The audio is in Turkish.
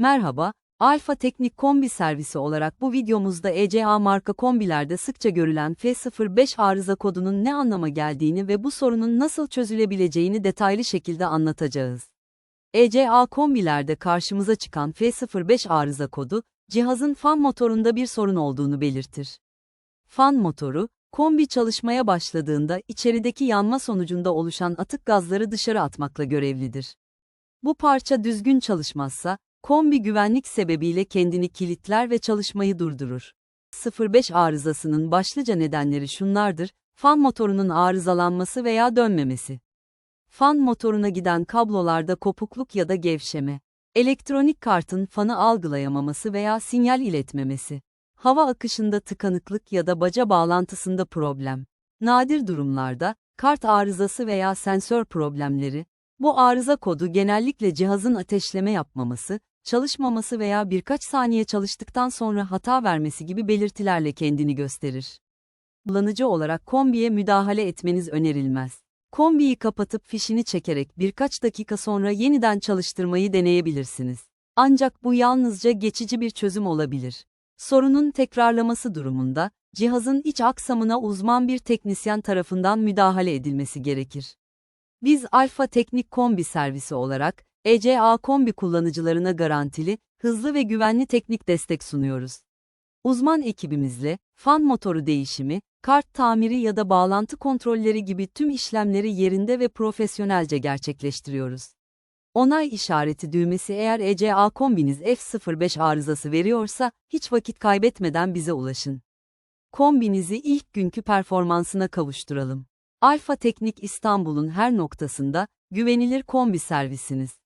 Merhaba, Alfa Teknik Kombi Servisi olarak bu videomuzda ECA marka kombilerde sıkça görülen F05 arıza kodunun ne anlama geldiğini ve bu sorunun nasıl çözülebileceğini detaylı şekilde anlatacağız. ECA kombilerde karşımıza çıkan F05 arıza kodu, cihazın fan motorunda bir sorun olduğunu belirtir. Fan motoru, kombi çalışmaya başladığında içerideki yanma sonucunda oluşan atık gazları dışarı atmakla görevlidir. Bu parça düzgün çalışmazsa, kombi güvenlik sebebiyle kendini kilitler ve çalışmayı durdurur. 05 arızasının başlıca nedenleri şunlardır, fan motorunun arızalanması veya dönmemesi. Fan motoruna giden kablolarda kopukluk ya da gevşeme. Elektronik kartın fanı algılayamaması veya sinyal iletmemesi. Hava akışında tıkanıklık ya da baca bağlantısında problem. Nadir durumlarda, kart arızası veya sensör problemleri, bu arıza kodu genellikle cihazın ateşleme yapmaması, çalışmaması veya birkaç saniye çalıştıktan sonra hata vermesi gibi belirtilerle kendini gösterir. Kullanıcı olarak kombiye müdahale etmeniz önerilmez. Kombiyi kapatıp fişini çekerek birkaç dakika sonra yeniden çalıştırmayı deneyebilirsiniz. Ancak bu yalnızca geçici bir çözüm olabilir. Sorunun tekrarlaması durumunda, cihazın iç aksamına uzman bir teknisyen tarafından müdahale edilmesi gerekir. Biz Alfa Teknik Kombi Servisi olarak, ECA kombi kullanıcılarına garantili, hızlı ve güvenli teknik destek sunuyoruz. Uzman ekibimizle, fan motoru değişimi, kart tamiri ya da bağlantı kontrolleri gibi tüm işlemleri yerinde ve profesyonelce gerçekleştiriyoruz. Onay işareti düğmesi eğer ECA kombiniz F05 arızası veriyorsa, hiç vakit kaybetmeden bize ulaşın. Kombinizi ilk günkü performansına kavuşturalım. Alfa Teknik İstanbul'un her noktasında, güvenilir kombi servisiniz.